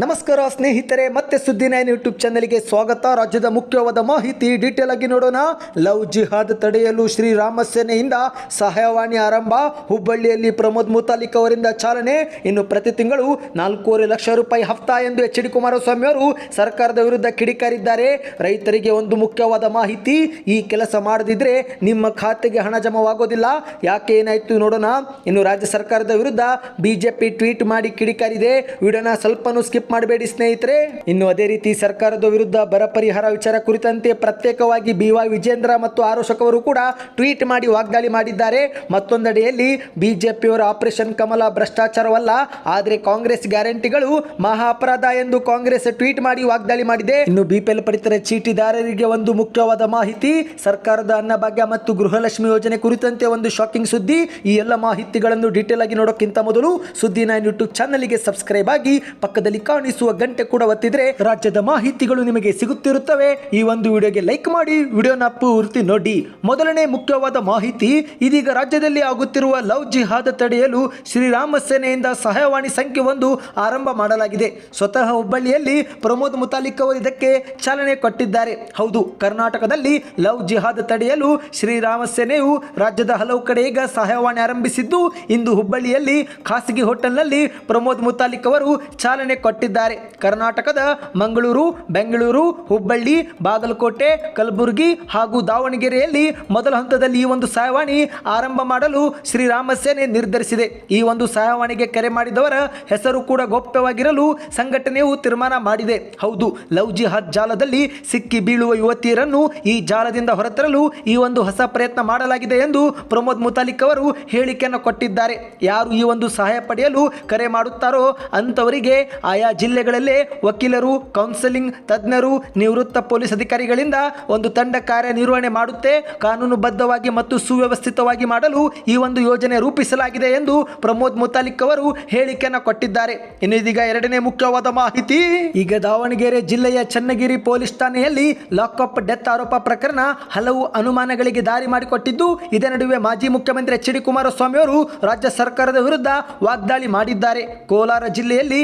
ನಮಸ್ಕಾರ ಸ್ನೇಹಿತರೆ, ಮತ್ತೆ ಸುದ್ದಿ ನೈನ್ ಯೂಟ್ಯೂಬ್ ಚಾನಲ್ಗೆ ಸ್ವಾಗತ. ರಾಜ್ಯದ ಮುಖ್ಯವಾದ ಮಾಹಿತಿ, ಡೀಟೇಲ್ ಆಗಿ ನೋಡೋಣ. ಲವ್ ಜಿಹಾದ್ ತಡೆಯಲು ಶ್ರೀರಾಮ ಸೇನೆಯಿಂದ ಸಹಾಯವಾಣಿ ಆರಂಭ. ಹುಬ್ಬಳ್ಳಿಯಲ್ಲಿ ಪ್ರಮೋದ್ ಮುತಾಲಿಕ್ ಅವರಿಂದ ಚಾಲನೆ. ಇನ್ನು ಪ್ರತಿ ತಿಂಗಳು ನಾಲ್ಕೂವರೆ ಲಕ್ಷ ರೂಪಾಯಿ ಹಫ್ತಾ ಎಂದು ಎಚ್ ಡಿ ಕುಮಾರಸ್ವಾಮಿ ಅವರು ಸರ್ಕಾರದ ವಿರುದ್ಧ ಕಿಡಿಕಾರಿದ್ದಾರೆ. ರೈತರಿಗೆ ಒಂದು ಮುಖ್ಯವಾದ ಮಾಹಿತಿ, ಈ ಕೆಲಸ ಮಾಡದಿದ್ರೆ ನಿಮ್ಮ ಖಾತೆಗೆ ಹಣ ಜಮವಾಗೋದಿಲ್ಲ. ಯಾಕೆ ಏನಾಯ್ತು ನೋಡೋಣ. ಇನ್ನು ರಾಜ್ಯ ಸರ್ಕಾರದ ವಿರುದ್ಧ ಬಿಜೆಪಿ ಟ್ವೀಟ್ ಮಾಡಿ ಕಿಡಿಕಾರಿದೆ. ವಿಡಿಯೋನ ಸ್ವಲ್ಪನೂ ಸ್ಕಿಪ್ ಮಾಡಬೇಡಿ ಸ್ನೇಹಿತರೆ. ಇನ್ನು ಅದೇ ರೀತಿ ಸರ್ಕಾರದ ವಿರುದ್ಧ ಬರ ಪರಿಹಾರ ವಿಚಾರ ಕುರಿತಂತೆ ಪ್ರತ್ಯೇಕವಾಗಿ ಬಿ ವೈ ವಿಜೇಂದ್ರ ಮತ್ತು ಆರೋಶಕ್ ಅವರು ಕೂಡ ಟ್ವೀಟ್ ಮಾಡಿ ವಾಗ್ದಾಳಿ ಮಾಡಿದ್ದಾರೆ. ಮತ್ತೊಂದೆಡೆಯಲ್ಲಿ ಬಿಜೆಪಿಯವರ ಆಪರೇಷನ್ ಕಮಲ ಭ್ರಷ್ಟಾಚಾರವಲ್ಲ, ಆದರೆ ಕಾಂಗ್ರೆಸ್ ಗ್ಯಾರಂಟಿಗಳು ಮಹಾ ಅಪರಾಧ ಎಂದು ಕಾಂಗ್ರೆಸ್ ಟ್ವೀಟ್ ಮಾಡಿ ವಾಗ್ದಾಳಿ ಮಾಡಿದೆ. ಇನ್ನು ಬಿಪಿಎಲ್ ಪಡಿತರ ಚೀಟಿದಾರರಿಗೆ ಒಂದು ಮುಖ್ಯವಾದ ಮಾಹಿತಿ, ಸರ್ಕಾರದ ಅನ್ನಭಾಗ್ಯ ಮತ್ತು ಗೃಹಲಕ್ಷ್ಮಿ ಯೋಜನೆ ಕುರಿತಂತೆ ಒಂದು ಶಾಕಿಂಗ್ ಸುದ್ದಿ. ಈ ಎಲ್ಲ ಮಾಹಿತಿಗಳನ್ನು ಡೀಟೇಲ್ ಆಗಿ ನೋಡೋಕ್ಕಿಂತ ಮೊದಲು ಸುದ್ದಿ ನೈನ್ ಯೂಟ್ಯೂಬ್ ಚಾನಲ್ಗೆ ಸಬ್ಸ್ಕ್ರೈಬ್ ಆಗಿ ಪಕ್ಕದಲ್ಲಿ ಕಾಣಿಸುವ ಗಂಟೆ ಕೂಡ ಒತ್ತಿದ್ರೆ ರಾಜ್ಯದ ಮಾಹಿತಿಗಳು ನಿಮಗೆ ಸಿಗುತ್ತಿರುತ್ತವೆ. ಈ ಒಂದು ವಿಡಿಯೋಗೆ ಲೈಕ್ ಮಾಡಿ, ವಿಡಿಯೋನ ಪೂರ್ತಿ ನೋಡಿ. ಮೊದಲನೇ ಮುಖ್ಯವಾದ ಮಾಹಿತಿ, ಇದೀಗ ರಾಜ್ಯದಲ್ಲಿ ಆಗುತ್ತಿರುವ ಲವ್ ಜಿಹಾದ್ ತಡೆಯಲು ಶ್ರೀರಾಮ ಸೇನೆಯಿಂದ ಸಹಾಯವಾಣಿ ಸಂಖ್ಯೆ ಒಂದು ಆರಂಭ ಮಾಡಲಾಗಿದೆ. ಸ್ವತಃ ಹುಬ್ಬಳ್ಳಿಯಲ್ಲಿ ಪ್ರಮೋದ್ ಮುತಾಲಿಕ್ ಅವರು ಇದಕ್ಕೆ ಚಾಲನೆ ಕೊಟ್ಟಿದ್ದಾರೆ. ಹೌದು, ಕರ್ನಾಟಕದಲ್ಲಿ ಲವ್ ಜಿಹಾದ್ ತಡೆಯಲು ಶ್ರೀರಾಮ ಸೇನೆಯು ರಾಜ್ಯದ ಹಲವು ಕಡೆ ಈಗ ಸಹಾಯವಾಣಿ ಆರಂಭಿಸಿದ್ದು. ಇಂದು ಹುಬ್ಬಳ್ಳಿಯಲ್ಲಿ ಖಾಸಗಿ ಹೋಟೆಲ್ನಲ್ಲಿ ಪ್ರಮೋದ್ ಮುತಾಲಿಕ್ ಅವರು ಚಾಲನೆ ಕೊಟ್ಟಿದ್ದಾರೆ. ಕರ್ನಾಟಕದ ಮಂಗಳೂರು, ಬೆಂಗಳೂರು, ಹುಬ್ಬಳ್ಳಿ, ಬಾಗಲಕೋಟೆ, ಕಲಬುರಗಿ ಹಾಗೂ ದಾವಣಗೆರೆಯಲ್ಲಿ ಮೊದಲ ಹಂತದಲ್ಲಿ ಈ ಒಂದು ಸಹಾಯವಾಣಿ ಆರಂಭ ಮಾಡಲು ಶ್ರೀರಾಮ ಸೇನೆ ನಿರ್ಧರಿಸಿದೆ. ಈ ಒಂದು ಸಹಾಯವಾಣಿಗೆ ಕರೆ ಮಾಡಿದವರ ಹೆಸರು ಕೂಡ ಗೌಪ್ಯವಾಗಿರಲು ಸಂಘಟನೆಯು ತೀರ್ಮಾನ ಮಾಡಿದೆ. ಹೌದು, ಲವ್ ಜಿಹಾದ್ ಜಾಲದಲ್ಲಿ ಸಿಕ್ಕಿ ಬೀಳುವ ಯುವತಿಯರನ್ನು ಈ ಜಾಲದಿಂದ ಹೊರತರಲು ಈ ಒಂದು ಹೊಸ ಪ್ರಯತ್ನ ಮಾಡಲಾಗಿದೆ ಎಂದು ಪ್ರಮೋದ್ ಮುತಾಲಿಕ್ ಅವರು ಹೇಳಿಕೆಯನ್ನು ಕೊಟ್ಟಿದ್ದಾರೆ. ಯಾರು ಈ ಒಂದು ಸಹಾಯ ಪಡೆಯಲು ಕರೆ ಮಾಡುತ್ತಾರೋ ಅಂಥವರಿಗೆ ಆಯಾ ಜಿಲ್ಲೆಗಳಲ್ಲೇ ವಕೀಲರು ಕೌನ್ಸೆಲಿಂಗ್ ತಜ್ಞರು, ನಿವೃತ್ತ ಪೊಲೀಸ್ ಅಧಿಕಾರಿಗಳಿಂದ ಒಂದು ತಂಡ ಕಾರ್ಯನಿರ್ವಹಣೆ ಮಾಡುತ್ತೆ. ಕಾನೂನುಬದ್ಧವಾಗಿ ಮತ್ತು ಸುವ್ಯವಸ್ಥಿತವಾಗಿ ಮಾಡಲು ಈ ಒಂದು ಯೋಜನೆ ರೂಪಿಸಲಾಗಿದೆ ಎಂದು ಪ್ರಮೋದ್ ಮುತಾಲಿಕ್ ಅವರು ಹೇಳಿಕೆಯನ್ನು ಕೊಟ್ಟಿದ್ದಾರೆ. ಇನ್ನು ಇದೀಗ ಎರಡನೇ ಮುಖ್ಯವಾದ ಮಾಹಿತಿ, ಈಗ ದಾವಣಗೆರೆ ಜಿಲ್ಲೆಯ ಚನ್ನಗಿರಿ ಪೊಲೀಸ್ ಠಾಣೆಯಲ್ಲಿ ಲಾಕಪ್ ಡೆತ್ ಆರೋಪ ಪ್ರಕರಣ ಹಲವು ಅನುಮಾನಗಳಿಗೆ ದಾರಿ ಮಾಡಿಕೊಟ್ಟಿದ್ದು, ಇದೇ ನಡುವೆ ಮಾಜಿ ಮುಖ್ಯಮಂತ್ರಿ ಎಚ್ ಡಿ ಕುಮಾರಸ್ವಾಮಿ ಅವರು ರಾಜ್ಯ ಸರ್ಕಾರದ ವಿರುದ್ಧ ವಾಗ್ದಾಳಿ ಮಾಡಿದ್ದಾರೆ. ಕೋಲಾರ ಜಿಲ್ಲೆಯಲ್ಲಿ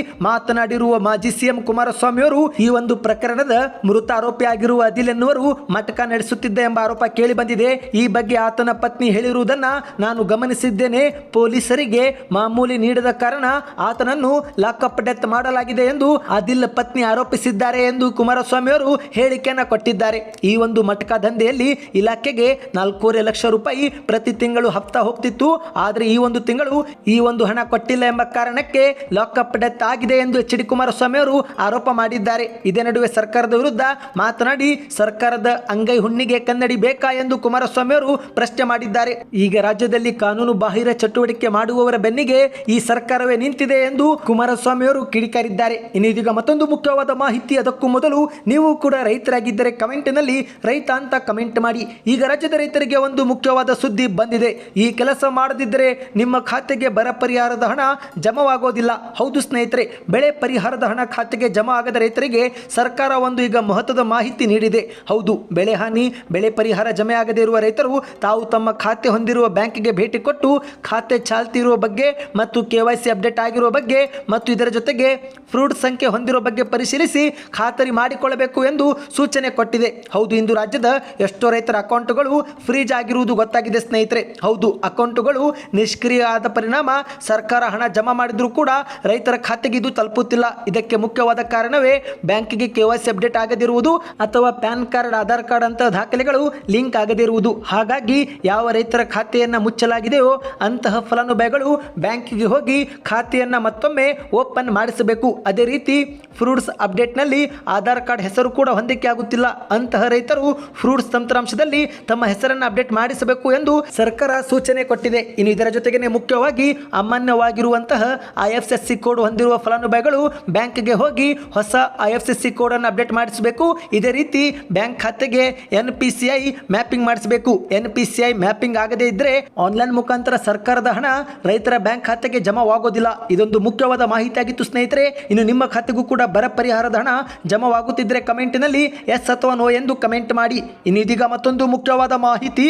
ಮಾತನಾಡಿರುವ ಮಾಜಿ ಸಿಎಂ ಕುಮಾರಸ್ವಾಮಿ ಅವರು ಈ ಒಂದು ಪ್ರಕರಣದ ಮೃತ ಆರೋಪಿ ಆಗಿರುವ ಅದಿಲ್ ಎನ್ನುವರು ಮಟಕ ನಡೆಸುತ್ತಿದ್ದ ಎಂಬ ಆರೋಪ ಕೇಳಿ ಬಂದಿದೆ. ಈ ಬಗ್ಗೆ ಆತನ ಪತ್ನಿ ಹೇಳಿರುವುದನ್ನ ನಾನು ಗಮನಿಸಿದ್ದೇನೆ. ಪೊಲೀಸರಿಗೆ ಮಾಮೂಲಿ ನೀಡದ ಕಾರಣ ಆತನನ್ನು ಲಾಕಪ್ ಡೆತ್ ಮಾಡಲಾಗಿದೆ ಎಂದು ಅದಿಲ್ ಪತ್ನಿ ಆರೋಪಿಸಿದ್ದಾರೆ ಎಂದು ಕುಮಾರಸ್ವಾಮಿ ಅವರು ಹೇಳಿಕೆಯನ್ನ ಕೊಟ್ಟಿದ್ದಾರೆ. ಈ ಒಂದು ಮಟಕ ದಂಧೆಯಲ್ಲಿ ಇಲಾಖೆಗೆ ನಾಲ್ಕೂವರೆ ಲಕ್ಷ ರೂಪಾಯಿ ಪ್ರತಿ ತಿಂಗಳು ಹಪ್ತಾ ಹೋಗ್ತಿತ್ತು. ಆದರೆ ಈ ಒಂದು ತಿಂಗಳು ಈ ಒಂದು ಹಣ ಕೊಟ್ಟಿಲ್ಲ ಎಂಬ ಕಾರಣಕ್ಕೆ ಲಾಕಪ್ ಡೆತ್ ಆಗಿದೆ ಎಂದು ಎಚ್ ಕುಮಾರಸ್ವಾಮಿ ಅವರು ಆರೋಪ ಮಾಡಿದ್ದಾರೆ. ಇದೇ ನಡುವೆ ಸರ್ಕಾರದ ವಿರುದ್ಧ ಮಾತನಾಡಿ ಸರ್ಕಾರದ ಅಂಗೈ ಹುಣ್ಣಿಗೆ ಕನ್ನಡಿ ಬೇಕಾ ಎಂದು ಕುಮಾರಸ್ವಾಮಿ ಅವರು ಪ್ರಶ್ನೆ ಮಾಡಿದ್ದಾರೆ. ಈಗ ರಾಜ್ಯದಲ್ಲಿ ಕಾನೂನು ಬಾಹಿರ ಚಟುವಟಿಕೆ ಮಾಡುವವರ ಬೆನ್ನಿಗೆ ಈ ಸರ್ಕಾರವೇ ನಿಂತಿದೆ ಎಂದು ಕುಮಾರಸ್ವಾಮಿ ಅವರು ಕಿಡಿಕಾರಿದ್ದಾರೆ. ಇನ್ನು ಇದೀಗ ಮತ್ತೊಂದು ಮುಖ್ಯವಾದ ಮಾಹಿತಿ, ಅದಕ್ಕೂ ಮೊದಲು ನೀವು ಕೂಡ ರೈತರಾಗಿದ್ದರೆ ಕಮೆಂಟ್ನಲ್ಲಿ ರೈತ ಅಂತ ಕಮೆಂಟ್ ಮಾಡಿ. ಈಗ ರಾಜ್ಯದ ರೈತರಿಗೆ ಒಂದು ಮುಖ್ಯವಾದ ಸುದ್ದಿ ಬಂದಿದೆ. ಈ ಕೆಲಸ ಮಾಡದಿದ್ದರೆ ನಿಮ್ಮ ಖಾತೆಗೆ ಬರ ಪರಿಹಾರದ ಹಣ ಜಮವಾಗೋದಿಲ್ಲ. ಹೌದು ಸ್ನೇಹಿತರೆ, ಬೆಳೆ ಪರಿಹಾರದ ಹಣ ಖಾತೆಗೆ ಜಮಾ ಆಗದ ರೈತರಿಗೆ ಸರ್ಕಾರ ಒಂದು ಈಗ ಮಹತ್ವದ ಮಾಹಿತಿ ನೀಡಿದೆ. ಹೌದು, ಬೆಳೆ ಹಾನಿ, ಬೆಳೆ ಪರಿಹಾರ ಜಮೆ ಆಗದೇ ಇರುವ ರೈತರು ತಾವು ತಮ್ಮ ಖಾತೆ ಹೊಂದಿರುವ ಬ್ಯಾಂಕಿಗೆ ಭೇಟಿ ಕೊಟ್ಟು ಖಾತೆ ಚಾಲ್ತಿ ಇರುವ ಬಗ್ಗೆ ಮತ್ತು ಕೆ ವೈ ಸಿ ಅಪ್ಡೇಟ್ ಆಗಿರುವ ಬಗ್ಗೆ ಮತ್ತು ಇದರ ಜೊತೆಗೆ ಫ್ರೂಟ್ ಸಂಖ್ಯೆ ಹೊಂದಿರುವ ಬಗ್ಗೆ ಪರಿಶೀಲಿಸಿ ಖಾತರಿ ಮಾಡಿಕೊಳ್ಳಬೇಕು ಎಂದು ಸೂಚನೆ ಕೊಟ್ಟಿದೆ. ಹೌದು, ಇಂದು ರಾಜ್ಯದ ಎಷ್ಟೋ ರೈತರ ಅಕೌಂಟ್ಗಳು ಫ್ರೀಜ್ ಆಗಿರುವುದು ಗೊತ್ತಾಗಿದೆ ಸ್ನೇಹಿತರೆ. ಹೌದು, ಅಕೌಂಟ್ಗಳು ನಿಷ್ಕ್ರಿಯ ಆದ ಪರಿಣಾಮ ಸರ್ಕಾರ ಹಣ ಜಮಾ ಮಾಡಿದ್ರೂ ಕೂಡ ರೈತರ ಖಾತೆಗೆ ಇದು ತಲುಪುತ್ತಿಲ್ಲ. ಇದಕ್ಕೆ ಮುಖ್ಯವಾದ ಕಾರಣವೇ ಬ್ಯಾಂಕಿಗೆ ಕೆ ವೈ ಸಿ ಅಪ್ಡೇಟ್ ಆಗದಿರುವುದು ಅಥವಾ ಪ್ಯಾನ್ ಕಾರ್ಡ್, ಆಧಾರ್ ಕಾರ್ಡ್ ಅಂತ ದಾಖಲೆಗಳು ಲಿಂಕ್ ಆಗದಿರುವುದು. ಹಾಗಾಗಿ ಯಾವ ರೈತರ ಖಾತೆಯನ್ನು ಮುಚ್ಚಲಾಗಿದೆಯೋ ಅಂತಹ ಫಲಾನುಭವಿಗಳು ಬ್ಯಾಂಕಿಗೆ ಹೋಗಿ ಖಾತೆಯನ್ನು ಮತ್ತೊಮ್ಮೆ ಓಪನ್ ಮಾಡಿಸಬೇಕು. ಅದೇ ರೀತಿ ಫ್ರೂಟ್ಸ್ ಅಪ್ಡೇಟ್ನಲ್ಲಿ ಆಧಾರ್ ಕಾರ್ಡ್ ಹೆಸರು ಕೂಡ ಹೊಂದಿಕೆ ಆಗುತ್ತಿಲ್ಲ. ಅಂತಹ ರೈತರು ಫ್ರೂಟ್ಸ್ ತಂತ್ರಾಂಶದಲ್ಲಿ ತಮ್ಮ ಹೆಸರನ್ನು ಅಪ್ಡೇಟ್ ಮಾಡಿಸಬೇಕು ಎಂದು ಸರ್ಕಾರ ಸೂಚನೆ ಕೊಟ್ಟಿದೆ. ಇನ್ನು ಇದರ ಜೊತೆಗೇನೆ ಮುಖ್ಯವಾಗಿ ಅಮಾನ್ಯವಾಗಿರುವಂತಹ I F S C code ಹೊಂದಿರುವ ಫಲಾನುಭವಿಗಳು ಬ್ಯಾಂಕ್ಗೆ ಹೋಗಿ ಹೊಸ ಐ ಎಫ್ ಎಸ್ ಸಿ ಕೋಡನ್ನು ಅಪ್ಡೇಟ್ ಮಾಡಿಸಬೇಕು. ಇದೇ ರೀತಿ ಬ್ಯಾಂಕ್ ಖಾತೆಗೆ ಎನ್ ಪಿ ಸಿ ಮ್ಯಾಪಿಂಗ್ ಮಾಡಿಸಬೇಕು. ಎನ್ ಪಿ ಸಿ ಮ್ಯಾಪಿಂಗ್ ಆಗದೇ ಇದ್ರೆ ಆನ್ಲೈನ್ ಮುಖಾಂತರ ಸರ್ಕಾರದ ಹಣ ರೈತರ ಬ್ಯಾಂಕ್ ಖಾತೆಗೆ ಜಮಾವಾಗೋದಿಲ್ಲ ಇದೊಂದು ಮುಖ್ಯವಾದ ಮಾಹಿತಿ ಆಗಿತ್ತು ಸ್ನೇಹಿತರೆ. ಇನ್ನು ನಿಮ್ಮ ಖಾತೆಗೂ ಕೂಡ ಬರ ಪರಿಹಾರದ ಹಣ ಜಮಾವಾಗುತ್ತಿದ್ದರೆ ಕಮೆಂಟಿನಲ್ಲಿ ಎಸ್ ಅಥವಾ ನೋ ಎಂದು ಕಮೆಂಟ್ ಮಾಡಿ. ಇನ್ನು ಇದೀಗ ಮತ್ತೊಂದು ಮುಖ್ಯವಾದ ಮಾಹಿತಿ.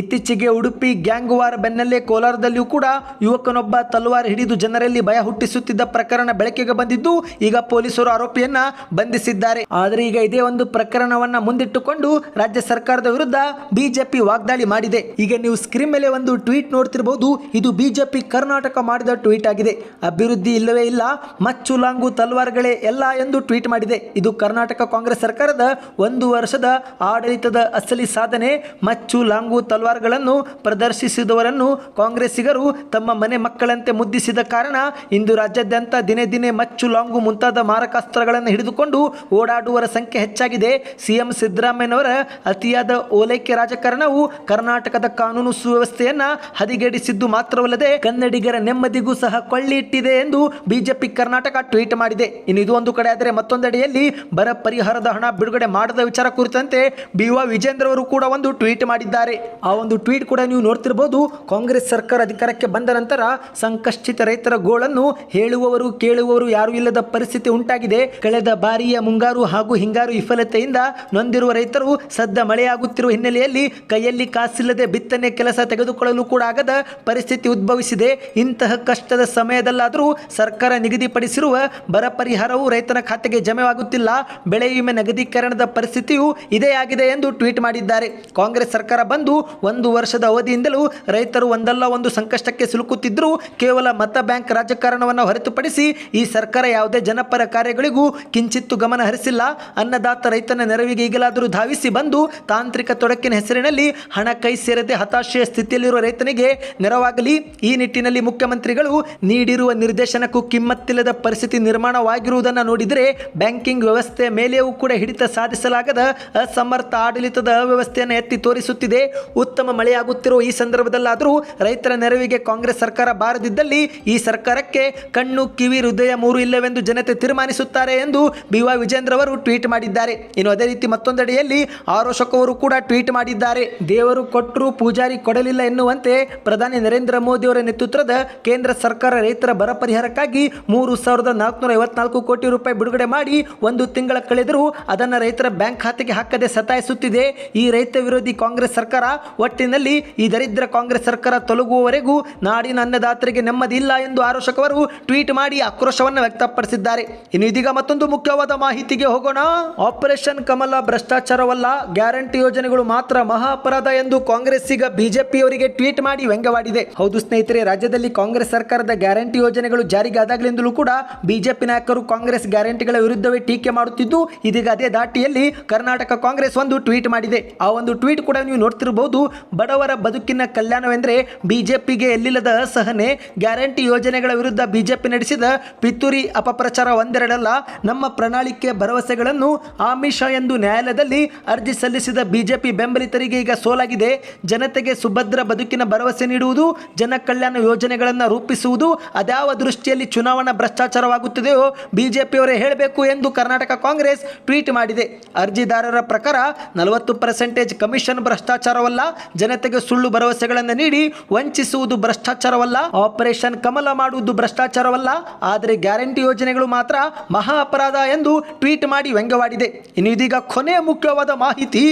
ಇತ್ತೀಚೆಗೆ ಉಡುಪಿ ಗ್ಯಾಂಗ್ ವಾರ್ ಬೆನ್ನಲ್ಲೇ ಕೋಲಾರದಲ್ಲಿಯೂ ಕೂಡ ಯುವಕನೊಬ್ಬ ತಲವಾರ್ ಹಿಡಿದು ಜನರಲ್ಲಿ ಭಯ ಹುಟ್ಟಿಸುತ್ತಿದ್ದ ಪ್ರಕರಣ ಬೆಳಕಿಗೆ ಬಂದಿದೆ. ಮಾಡುತ್ತಿದ್ದು ಈಗ ಪೊಲೀಸರು ಆರೋಪಿಯನ್ನ ಬಂಧಿಸಿದ್ದಾರೆ. ಆದರೆ ಈಗ ಇದೇ ಒಂದು ಪ್ರಕರಣವನ್ನ ಮುಂದಿಟ್ಟುಕೊಂಡು ರಾಜ್ಯ ಸರ್ಕಾರದ ವಿರುದ್ಧ ಬಿಜೆಪಿ ವಾಗ್ದಾಳಿ ಮಾಡಿದೆ. ಈಗ ನೀವು ಸ್ಕ್ರೀನ್ ಮೇಲೆ ಒಂದು ಟ್ವೀಟ್ ನೋಡ್ತಿರಬಹುದು ಇದು ಬಿಜೆಪಿ ಕರ್ನಾಟಕ ಮಾಡಿದ ಟ್ವೀಟ್ ಆಗಿದೆ. ಅಭಿವೃದ್ಧಿ ಇಲ್ಲವೇ ಇಲ್ಲ, ಮಚ್ಚು, ಲಾಂಗು, ತಲ್ವಾರ್ಗಳೇ ಎಲ್ಲ ಎಂದು ಟ್ವೀಟ್ ಮಾಡಿದೆ. ಇದು ಕರ್ನಾಟಕ ಕಾಂಗ್ರೆಸ್ ಸರ್ಕಾರದ ಒಂದು ವರ್ಷದ ಆಡಳಿತದ ಅಸಲಿ ಸಾಧನೆ. ಮಚ್ಚು, ಲಾಂಗು, ತಲ್ವಾರ್ಗಳನ್ನು ಪ್ರದರ್ಶಿಸಿದವರನ್ನು ಕಾಂಗ್ರೆಸ್ಸಿಗರು ತಮ್ಮ ಮನೆ ಮಕ್ಕಳಂತೆ ಮುದ್ದಿಸಿದ ಕಾರಣ ಇಂದು ರಾಜ್ಯಾದ್ಯಂತ ದಿನೇ ದಿನೇ ಮಚ್ಚು ಲಾಂಗು ಮುಂತಾದ ಮಾರಕಾಸ್ತ್ರಗಳನ್ನು ಹಿಡಿದುಕೊಂಡು ಓಡಾಡುವರ ಸಂಖ್ಯೆ ಹೆಚ್ಚಾಗಿದೆ. ಸಿಎಂ ಸಿದ್ದರಾಮಯ್ಯನವರ ಅತಿಯಾದ ಓಲೈಕೆ ರಾಜಕಾರಣವು ಕರ್ನಾಟಕದ ಕಾನೂನು ಸುವ್ಯವಸ್ಥೆಯನ್ನ ಹದಿಗೆಡಿಸಿದ್ದು ಮಾತ್ರವಲ್ಲದೆ ಕನ್ನಡಿಗರ ನೆಮ್ಮದಿಗೂ ಸಹ ಕೊಳ್ಳಿ ಇಟ್ಟಿದೆ ಎಂದು ಬಿಜೆಪಿ ಕರ್ನಾಟಕ ಟ್ವೀಟ್ ಮಾಡಿದೆ. ಇನ್ನು ಇದು ಒಂದು ಕಡೆ ಆದರೆ ಮತ್ತೊಂದೆಡೆಯಲ್ಲಿ ಬರ ಪರಿಹಾರದ ಹಣ ಬಿಡುಗಡೆ ಮಾಡದ ವಿಚಾರ ಕುರಿತಂತೆ ಬಿ ವ ವಿಜೇಂದ್ರ ಅವರು ಕೂಡ ಒಂದು ಟ್ವೀಟ್ ಮಾಡಿದ್ದಾರೆ. ಆ ಒಂದು ಟ್ವೀಟ್ ಕೂಡ ನೀವು ನೋಡ್ತಿರ್ಬೋದು. ಕಾಂಗ್ರೆಸ್ ಸರ್ಕಾರ ಅಧಿಕಾರಕ್ಕೆ ಬಂದ ನಂತರ ಸಂಕಷ್ಟಿತ ರೈತರ ಗೋಳನ್ನು ಹೇಳುವವರು ಕೇಳುವವರು ಯಾರು ಇಲ್ಲದ ಪರಿಸ್ಥಿತಿ ಉಂಟಾಗಿದೆ. ಕಳೆದ ಬಾರಿಯ ಮುಂಗಾರು ಹಾಗೂ ಹಿಂಗಾರು ವಿಫಲತೆಯಿಂದ ನೊಂದಿರುವ ರೈತರು ಸದ್ದ ಮಳೆಯಾಗುತ್ತಿರುವ ಹಿನ್ನೆಲೆಯಲ್ಲಿ ಕೈಯಲ್ಲಿ ಕಾಸಿಲ್ಲದೆ ಬಿತ್ತನೆ ಕೆಲಸ ತೆಗೆದುಕೊಳ್ಳಲು ಕೂಡ ಆಗದ ಪರಿಸ್ಥಿತಿ ಉದ್ಭವಿಸಿದೆ. ಇಂತಹ ಕಷ್ಟದ ಸಮಯದಲ್ಲಾದರೂ ಸರ್ಕಾರ ನಿಗದಿಪಡಿಸಿರುವ ಬರ ಪರಿಹಾರವು ರೈತನ ಖಾತೆಗೆ ಜಮೆವಾಗುತ್ತಿಲ್ಲ. ಬೆಳೆ ವಿಮೆ ನಗದೀಕರಣದ ಪರಿಸ್ಥಿತಿಯು ಇದೇ ಆಗಿದೆ ಎಂದು ಟ್ವೀಟ್ ಮಾಡಿದ್ದಾರೆ. ಕಾಂಗ್ರೆಸ್ ಸರ್ಕಾರ ಬಂದು ಒಂದು ವರ್ಷದ ಅವಧಿಯಿಂದಲೂ ರೈತರು ಒಂದಲ್ಲ ಒಂದು ಸಂಕಷ್ಟಕ್ಕೆ ಸಿಲುಕುತ್ತಿದ್ದರೂ ಕೇವಲ ಮತ ಬ್ಯಾಂಕ್ ರಾಜಕಾರಣವನ್ನು ಹೊರತುಪಡಿಸಿ ಈ ಸರ್ಕಾರ ಯಾವುದೇ ಜನಪರ ಕಾರ್ಯಗಳಿಗೂ ಕಿಂಚಿತ್ತು ಗಮನ ಹರಿಸಿಲ್ಲ. ಅನ್ನದಾತ ರೈತನ ನೆರವಿಗೆ ಈಗಲಾದರೂ ಧಾವಿಸಿ ಬಂದು ತಾಂತ್ರಿಕ ತೊಡಕಿನ ಹೆಸರಿನಲ್ಲಿ ಹಣ ಕೈ ಸೇರದೆ ಹತಾಶೆಯ ಸ್ಥಿತಿಯಲ್ಲಿರುವ ರೈತನಿಗೆ ನೆರವಾಗಲಿ. ಈ ನಿಟ್ಟಿನಲ್ಲಿ ಮುಖ್ಯಮಂತ್ರಿಗಳು ನೀಡಿರುವ ನಿರ್ದೇಶನಕ್ಕೂ ಕಿಮ್ಮತ್ತಿಲ್ಲದ ಪರಿಸ್ಥಿತಿ ನಿರ್ಮಾಣವಾಗಿರುವುದನ್ನು ನೋಡಿದರೆ ಬ್ಯಾಂಕಿಂಗ್ ವ್ಯವಸ್ಥೆಯ ಮೇಲೆಯೂ ಕೂಡ ಹಿಡಿತ ಸಾಧಿಸಲಾಗದ ಅಸಮರ್ಥ ಆಡಳಿತದ ಅವ್ಯವಸ್ಥೆಯನ್ನು ಎತ್ತಿ ತೋರಿಸುತ್ತಿದೆ. ಉತ್ತಮ ಮಳೆಯಾಗುತ್ತಿರುವ ಈ ಸಂದರ್ಭದಲ್ಲಾದರೂ ರೈತರ ನೆರವಿಗೆ ಕಾಂಗ್ರೆಸ್ ಸರ್ಕಾರ ಬಾರದಿದ್ದಲ್ಲಿ ಈ ಸರ್ಕಾರಕ್ಕೆ ಕಣ್ಣು ಕಿವಿ ಹೃದಯ ಮೂರು ಇಲ್ಲವೆಂದು ಜನತೆ ತೀರ್ಮಾನಿಸುತ್ತಾರೆ ಎಂದು ಬಿ ವೈ ವಿಜೇಂದ್ರ ಅವರು ಟ್ವೀಟ್ ಮಾಡಿದ್ದಾರೆ. ಇನ್ನು ಅದೇ ರೀತಿ ಮತ್ತೊಂದೆಡೆಯಲ್ಲಿ ಆರೋಶಕ್ ಅವರು ಕೂಡ ಟ್ವೀಟ್ ಮಾಡಿದ್ದಾರೆ. ದೇವರು ಕೊಟ್ಟರು ಪೂಜಾರಿ ಕೊಡಲಿಲ್ಲ ಎನ್ನುವಂತೆ ಪ್ರಧಾನಿ ನರೇಂದ್ರ ಮೋದಿ ಅವರ ನೇತೃತ್ವದ ಕೇಂದ್ರ ಸರ್ಕಾರ ರೈತರ ಬರ ಪರಿಹಾರಕ್ಕಾಗಿ ಮೂರು ಸಾವಿರದ ನಾಲ್ಕುನೂರ ಐವತ್ನಾಲ್ಕು ಕೋಟಿ ರೂಪಾಯಿ ಬಿಡುಗಡೆ ಮಾಡಿ ಒಂದು ತಿಂಗಳ ಕಳೆದರೂ ಅದನ್ನು ರೈತರ ಬ್ಯಾಂಕ್ ಖಾತೆಗೆ ಹಾಕದೆ ಸತಾಯಿಸುತ್ತಿದೆ. ಈ ರೈತ ವಿರೋಧಿ ಕಾಂಗ್ರೆಸ್ ಸರ್ಕಾರ ಒಟ್ಟಿನಲ್ಲಿ ಈ ದರಿದ್ರ ಕಾಂಗ್ರೆಸ್ ಸರ್ಕಾರ ತೊಲಗುವವರೆಗೂ ನಾಡಿನ ಅನ್ನದಾತರಿಗೆ ನೆಮ್ಮದಿ ಇಲ್ಲ ಎಂದು ಆರೋಶಕವರು ಟ್ವೀಟ್ ಮಾಡಿ ಆಕ್ರೋಶವನ್ನು ವ್ಯಕ್ತಪಡಿಸಿದ್ದಾರೆ. ಇನ್ನು ಇದೀಗ ಮತ್ತೊಂದು ಮುಖ್ಯವಾದ ಮಾಹಿತಿಗೆ ಹೋಗೋಣ. ಆಪರೇಷನ್ ಕಮಲ ಭ್ರಷ್ಟಾಚಾರವಲ್ಲ, ಗ್ಯಾರಂಟಿ ಯೋಜನೆಗಳು ಮಾತ್ರ ಮಹಾ ಅಪರಾಧ ಎಂದು ಕಾಂಗ್ರೆಸ್ ಈಗ ಬಿಜೆಪಿಯವರಿಗೆ ಟ್ವೀಟ್ ಮಾಡಿ ವ್ಯಂಗ್ಯವಾಡಿದೆ. ಹೌದು ಸ್ನೇಹಿತರೆ, ರಾಜ್ಯದಲ್ಲಿ ಕಾಂಗ್ರೆಸ್ ಸರ್ಕಾರದ ಗ್ಯಾರಂಟಿ ಯೋಜನೆಗಳು ಜಾರಿಗೆ ಆದಾಗಲಿಂದಲೂ ಕೂಡ ಬಿಜೆಪಿ ನಾಯಕರು ಕಾಂಗ್ರೆಸ್ ಗ್ಯಾರಂಟಿಗಳ ವಿರುದ್ಧವೇ ಟೀಕೆ ಮಾಡುತ್ತಿದ್ದು, ಇದೀಗ ಅದೇ ದಾಟಿಯಲ್ಲಿ ಕರ್ನಾಟಕ ಕಾಂಗ್ರೆಸ್ ಒಂದು ಟ್ವೀಟ್ ಮಾಡಿದೆ. ಆ ಒಂದು ಟ್ವೀಟ್ ಕೂಡ ನೀವು ನೋಡ್ತಿರಬಹುದು ಬಡವರ ಬದುಕಿನ ಕಲ್ಯಾಣವೆಂದರೆ ಬಿಜೆಪಿಗೆ ಎಲ್ಲಿಲ್ಲದ ಅಸಹನೆ, ಗ್ಯಾರಂಟಿ ಯೋಜನೆಗಳ ವಿರುದ್ಧ ಬಿಜೆಪಿ ನಡೆಸಿದ ಪಿತೂರಿ ಅಪಪ್ರಚಾರ ಒಂದೆರಡಲ್ಲ, ನಮ್ಮ ಪ್ರಣಾಳಿಕೆ ಭರವಸೆಗಳನ್ನು ಆಮಿಷ ಎಂದು ನ್ಯಾಯಾಲಯದಲ್ಲಿ ಅರ್ಜಿ ಸಲ್ಲಿಸಿದ ಬಿಜೆಪಿ ಬೆಂಬಲಿತರಿಗೆ ಈಗ ಸೋಲಾಗಿದೆ. ಜನತೆಗೆ ಸುಭದ್ರ ಬದುಕಿನ ಭರವಸೆ ನೀಡುವುದು ಜನ ಕಲ್ಯಾಣ ಯೋಜನೆಗಳನ್ನು ರೂಪಿಸುವುದು ಅದ್ಯಾವ ದೃಷ್ಟಿಯಲ್ಲಿ ಚುನಾವಣಾ ಭ್ರಷ್ಟಾಚಾರವಾಗುತ್ತದೆಯೋ ಬಿಜೆಪಿಯವರೇ ಹೇಳಬೇಕು ಎಂದು ಕರ್ನಾಟಕ ಕಾಂಗ್ರೆಸ್ ಟ್ವೀಟ್ ಮಾಡಿದೆ. ಅರ್ಜಿದಾರರ ಪ್ರಕಾರ ನಲವತ್ತು ಪರ್ಸೆಂಟೇಜ್ ಕಮಿಷನ್ ಭ್ರಷ್ಟಾಚಾರವಲ್ಲ, ಜನತೆಗೆ ಸುಳ್ಳು ಭರವಸೆಗಳನ್ನು ನೀಡಿ ವಂಚಿಸುವುದು ಭ್ರಷ್ಟಾಚಾರವಲ್ಲ, ಆಪರೇಷನ್ ಕಮಲ ಮಾಡುವುದು ಭ್ರಷ್ಟಾಚಾರವಲ್ಲ, ಆದರೆ ಗ್ಯಾರಂಟಿ ಯೋಜನೆಗಳು ಮಾತ್ರ ಮಹಾ ಅಪರಾಧ ಎಂದು ಟ್ವೀಟ್ ಮಾಡಿ ವ್ಯಂಗ್ಯವಾಡಿದೆ. ಇನ್ನು ಇದೀಗ ಕೊನೆಯ ಮುಖ್ಯವಾದ ಮಾಹಿತಿ.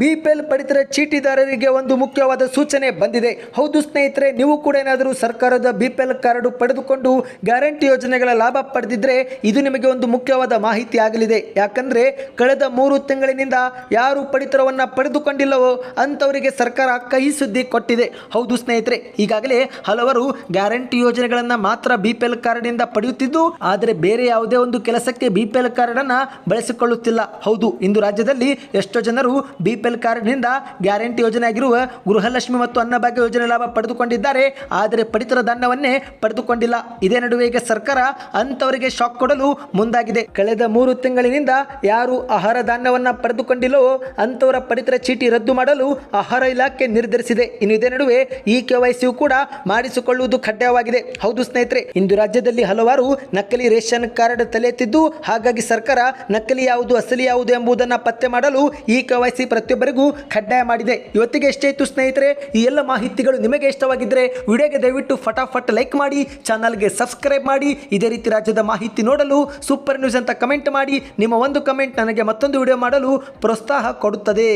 ಬಿಪಿಎಲ್ ಪಡಿತರ ಚೀಟಿದಾರರಿಗೆ ಒಂದು ಮುಖ್ಯವಾದ ಸೂಚನೆ ಬಂದಿದೆ. ಹೌದು ಸ್ನೇಹಿತರೆ, ನೀವು ಕೂಡ ಏನಾದರೂ ಸರ್ಕಾರದ ಬಿಪಿಎಲ್ ಕಾರ್ಡು ಪಡೆದುಕೊಂಡು ಗ್ಯಾರಂಟಿ ಯೋಜನೆಗಳ ಲಾಭ ಪಡೆದಿದ್ದರೆ ಇದು ನಿಮಗೆ ಒಂದು ಮುಖ್ಯವಾದ ಮಾಹಿತಿ ಆಗಲಿದೆ. ಯಾಕಂದರೆ ಕಳೆದ ಮೂರು ತಿಂಗಳಿನಿಂದ ಯಾರು ಪಡಿತರವನ್ನು ಪಡೆದುಕೊಂಡಿಲ್ಲವೋ ಅಂಥವರಿಗೆ ಸರ್ಕಾರ ಕಹಿ ಸುದ್ದಿ ಕೊಟ್ಟಿದೆ. ಹೌದು ಸ್ನೇಹಿತರೆ, ಈಗಾಗಲೇ ಹಲವರು ಗ್ಯಾರಂಟಿ ಯೋಜನೆಗಳನ್ನು ಮಾತ್ರ ಬಿಪಿಎಲ್ ಕಾರ್ಡ್ನಿಂದ ಪಡೆಯುತ್ತಿದ್ದು, ಆದರೆ ಬೇರೆ ಯಾವುದೇ ಒಂದು ಕೆಲಸಕ್ಕೆ ಬಿಪಿಎಲ್ ಕಾರ್ಡನ್ನು ಬಳಸಿಕೊಳ್ಳುತ್ತಿಲ್ಲ. ಹೌದು, ಇಂದು ರಾಜ್ಯದಲ್ಲಿ ಎಷ್ಟೋ ಜನರು ಬಿಪಿಎಲ್ ಕಾರ್ಡ್ನಿಂದ ಗ್ಯಾರಂಟಿ ಯೋಜನೆ ಆಗಿರುವ ಗೃಹಲಕ್ಷ್ಮಿ ಮತ್ತು ಅನ್ನಭಾಗ್ಯ ಯೋಜನೆ ಲಾಭ ಪಡೆದುಕೊಂಡಿದ್ದಾರೆ. ಆದರೆ ಪಡಿತರ ದಂಡವನ್ನೇ ಪಡೆದುಕೊಂಡಿಲ್ಲ. ಇದೇ ನಡುವೆ ಈಗ ಸರ್ಕಾರ ಅಂತವರಿಗೆ ಶಾಕ್ ಕೊಡಲು ಮುಂದಾಗಿದೆ. ಕಳೆದ ಮೂರು ತಿಂಗಳಿನಿಂದ ಯಾರು ಆಹಾರ ಧಾನ್ಯವನ್ನ ಪಡೆದುಕೊಂಡಿಲ್ಲೋ ಅಂತವರ ಪಡಿತರ ಚೀಟಿ ರದ್ದು ಮಾಡಲು ಆಹಾರ ಇಲಾಖೆ ನಿರ್ಧರಿಸಿದೆ. ಇನ್ನು ಇದೇ ನಡುವೆ ಈ ಕೆವೈಸಿಯು ಕೂಡ ಮಾಡಿಸಿಕೊಳ್ಳುವುದು ಕಡ್ಡಾಯವಾಗಿದೆ ಹೌದು ಸ್ನೇಹಿತರೆ, ಇಂದು ರಾಜ್ಯದಲ್ಲಿ ಹಲವಾರು ನಕಲಿ ರೇಷನ್ ಕಾರ್ಡ್ ತಲೆ ಹಾಗಾಗಿ ಸರ್ಕಾರ ನಕಲಿ ಯಾವುದು, ಅಸಲಿ ಯಾವುದು ಎಂಬುದನ್ನು ಪತ್ತೆ ಮಾಡಲು ಈ ಕೆವೈಸಿ ಪ್ರತಿಯೊಬ್ಬರಿಗೂ ಕಡ್ಡಾಯ ಮಾಡಿದೆ. ಇವತ್ತಿಗೆ ಎಷ್ಟೇ ಇತ್ತು ಸ್ನೇಹಿತರೆ, ಈ ಎಲ್ಲ ಮಾಹಿತಿಗಳು ನಿಮಗೆ ಇಷ್ಟವಾಗಿದ್ದರೆ ವಿಡಿಯೋಗೆ ದಯವಿಟ್ಟು ಫಟಾಫಟ್ ಲೈಕ್ ಮಾಡಿ, ಚಾನಲ್ಗೆ ಸಬ್ಸ್ಕ್ರೈಬ್ ಮಾಡಿ, ಇದೇ ರೀತಿ ರಾಜ್ಯದ ಮಾಹಿತಿ ನೋಡಲು ಸೂಪರ್ ನ್ಯೂಸ್ ಅಂತ ಕಮೆಂಟ್ ಮಾಡಿ, ನಿಮ್ಮ ಒಂದು ಕಮೆಂಟ್ ನನಗೆ ಮತ್ತೊಂದು ವಿಡಿಯೋ ಮಾಡಲು ಪ್ರೋತ್ಸಾಹ ಕೊಡುತ್ತದೆ.